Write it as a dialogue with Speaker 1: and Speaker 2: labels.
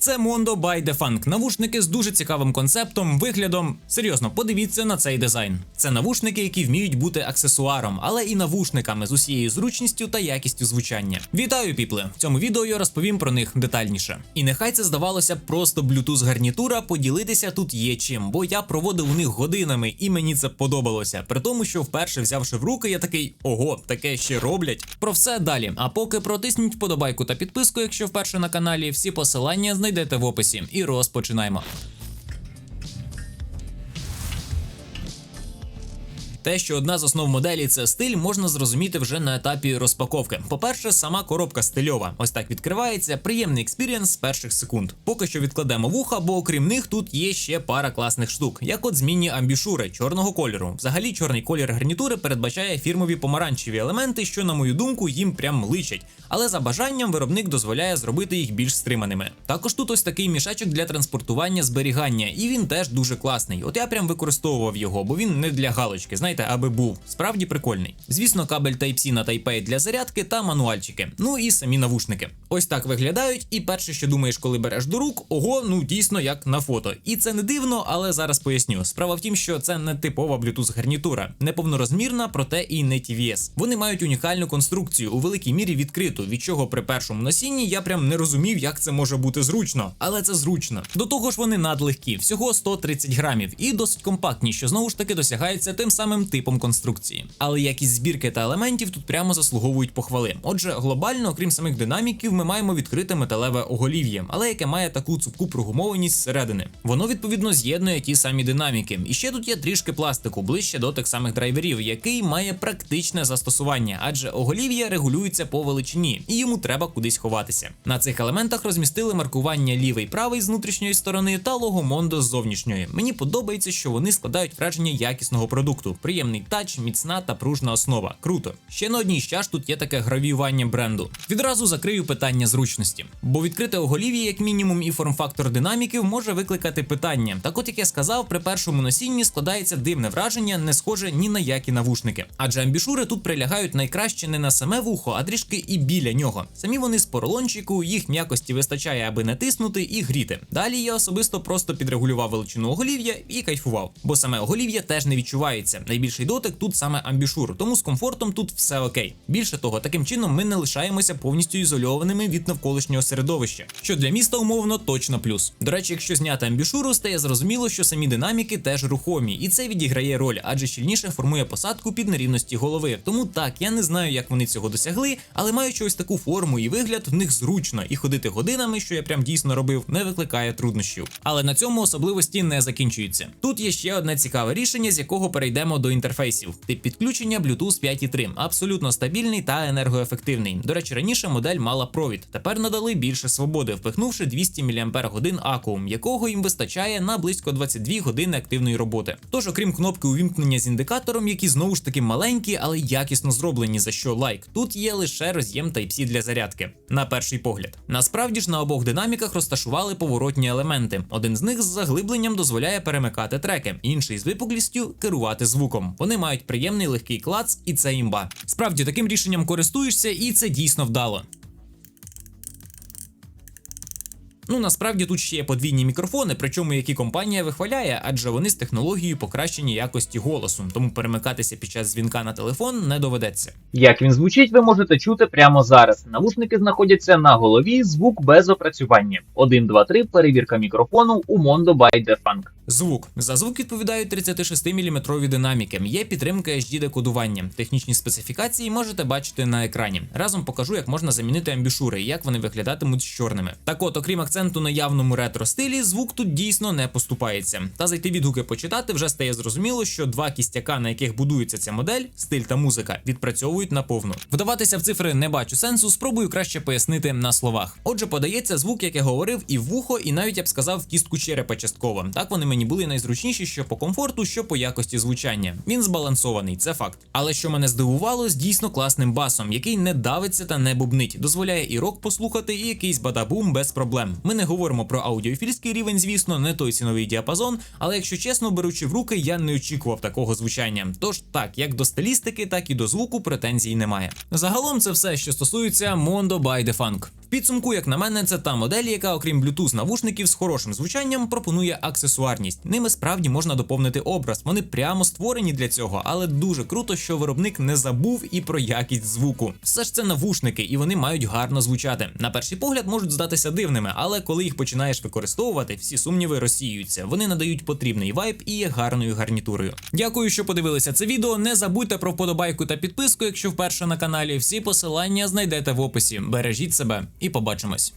Speaker 1: Це Mondo by Defunk. Навушники з дуже цікавим концептом, виглядом. Серйозно, подивіться на цей дизайн. Це навушники, які вміють бути аксесуаром, але і навушниками з усією зручністю та якістю звучання. Вітаю, піпли! В цьому відео я розповім про них детальніше. І нехай це здавалося просто Bluetooth гарнітура, поділитися тут є чим, бо я проводив у них годинами, і мені це подобалося. При тому, що вперше взявши в руки, я такий ого, таке ще роблять. Про все далі. А поки протисніть вподобайку та підписку, якщо вперше на каналі. Всі посилання знайдете в описі. І розпочинаємо. Те, що одна з основ моделі це стиль, можна зрозуміти вже на етапі розпаковки. По-перше, сама коробка стильова. Ось так відкривається. Приємний експірієнс з перших секунд. Поки що відкладемо вуха, бо окрім них тут є ще пара класних штук, як от змінні амбішури чорного кольору. Взагалі, чорний колір гарнітури передбачає фірмові помаранчеві елементи, що, на мою думку, їм прям личать. Але за бажанням виробник дозволяє зробити їх більш стриманими. Також тут ось такий мішечок для транспортування зберігання, і він теж дуже класний. От я прям використовував його, бо він не для галочки, знаєте, аби був. Справді прикольний. Звісно, кабель Type-C на Type-A для зарядки та мануальчики. Ну і самі навушники. Ось так виглядають, і перше, що думаєш, коли береш до рук, ого, ну дійсно як на фото. І це не дивно, але зараз поясню. Справа в тім, що це не типова Bluetooth гарнітура, не повнорозмірна, проте і не TVS. Вони мають унікальну конструкцію, у великій мірі відкриту, від чого при першому носінні я прям не розумів, як це може бути зручно. Але це зручно. До того ж, вони надлегкі, всього 130 грамів, і досить компактні, що знову ж таки досягається тим самим типом конструкції. Але якість збірки та елементів тут прямо заслуговують похвали. Отже, глобально, окрім самих динаміків, ми маємо відкрите металеве оголів'я, але яке має таку цупку прогумованість зсередини. Воно відповідно з'єднує ті самі динаміки. І ще тут є трішки пластику, ближче до тих самих драйверів, який має практичне застосування, адже оголів'я регулюється по величині, і йому треба кудись ховатися. На цих елементах розмістили маркування лівий правий з внутрішньої сторони та лого Mondo з зовнішньої. Мені подобається, що вони складають враження якісного продукту. Приємний тач, міцна та пружна основа. Круто. Ще на одній чаш тут є таке гравіювання бренду. Відразу закрию питання зручності, бо відкрите оголів'я, як мінімум, і форм-фактор динаміків може викликати питання. Так, от як я сказав, при першому носінні складається дивне враження, не схоже ні на які навушники. Адже амбішури тут прилягають найкраще не на саме вухо, а трішки і біля нього. Самі вони з поролончику, їх м'якості вистачає, аби не тиснути і гріти. Далі я особисто просто підрегулював величину оголів'я і кайфував, бо саме оголів'я теж не відчувається. Найбільший дотик тут саме амбішур, тому з комфортом тут все окей. Більше того, таким чином ми не лишаємося повністю ізольованими від навколишнього середовища, що для міста умовно точно плюс. До речі, якщо зняти амбішуру, стає зрозуміло, що самі динаміки теж рухомі, і це відіграє роль, адже щільніше формує посадку під нерівності голови. Тому так, я не знаю, як вони цього досягли, але маючи ось таку форму і вигляд, в них зручно, і ходити годинами, що я прям дійсно робив, не викликає труднощів. Але на цьому особливості не закінчуються. Тут є ще одне цікаве рішення, з якого перейдемо до інтерфейсів. Тип підключення Bluetooth 5.3, абсолютно стабільний та енергоефективний. До речі, раніше модель мала провід. Тепер надали більше свободи, впихнувши 200 мАч акум, якого їм вистачає на близько 22 години активної роботи. Тож, окрім кнопки увімкнення з індикатором, які знову ж таки маленькі, але якісно зроблені, за що лайк. Тут є лише роз'єм Type-C для зарядки. На перший погляд. Насправді ж на обох динаміках розташували поворотні елементи. Один з них з заглибленням дозволяє перемикати треки, інший з випуклістю керувати звуком. Вони мають приємний легкий клац, і це імба. Справді таким рішенням користуєшся, і це дійсно вдало. Ну насправді тут ще є подвійні мікрофони, причому які компанія вихваляє, адже вони з технологією покращення якості голосу, тому перемикатися під час дзвінка на телефон не доведеться.
Speaker 2: Як він звучить, ви можете чути прямо зараз. Навушники знаходяться на голові, звук без опрацювання. 1, 2, 3, перевірка мікрофону у Mondo by Defunk.
Speaker 1: Звук за звук відповідають 36-мм динаміки. Є підтримка HD декодування. Технічні специфікації можете бачити на екрані. Разом покажу, як можна замінити амбішури і як вони виглядатимуть з чорними. Так от, окрім акценту на явному ретро стилі, звук тут дійсно не поступається. Та зайти відгуки почитати вже стає зрозуміло, що два кістяка, на яких будується ця модель, стиль та музика, відпрацьовують наповну. Вдаватися в цифри не бачу сенсу, спробую краще пояснити на словах. Отже, подається звук, як я говорив, і в вухо, і навіть я б сказав в кістку черепа частково. Так вони мені мені були найзручніші що по комфорту, що по якості звучання. Він збалансований, це факт. Але що мене здивувало, з дійсно класним басом, який не давиться та не бубнить, дозволяє і рок послухати, і якийсь бадабум без проблем. Ми не говоримо про аудіофільський рівень, звісно, не той ціновий діапазон, але якщо чесно, беручи в руки, я не очікував такого звучання. Тож так, як до стилістики, так і до звуку претензій немає. Загалом це все, що стосується Mondo by. В підсумку, як на мене, це та модель, яка, окрім Bluetooth навушників з хорошим звучанням, пропонує аксесуарність. Ними справді можна доповнити образ. Вони прямо створені для цього, але дуже круто, що виробник не забув і про якість звуку. Все ж це навушники, і вони мають гарно звучати. На перший погляд можуть здатися дивними, але коли їх починаєш використовувати, всі сумніви розсіюються. Вони надають потрібний вайб і є гарною гарнітурою. Дякую, що подивилися це відео. Не забудьте про вподобайку та підписку, якщо вперше на каналі. Всі посилання знайдете в описі. Бережіть себе і побачимось.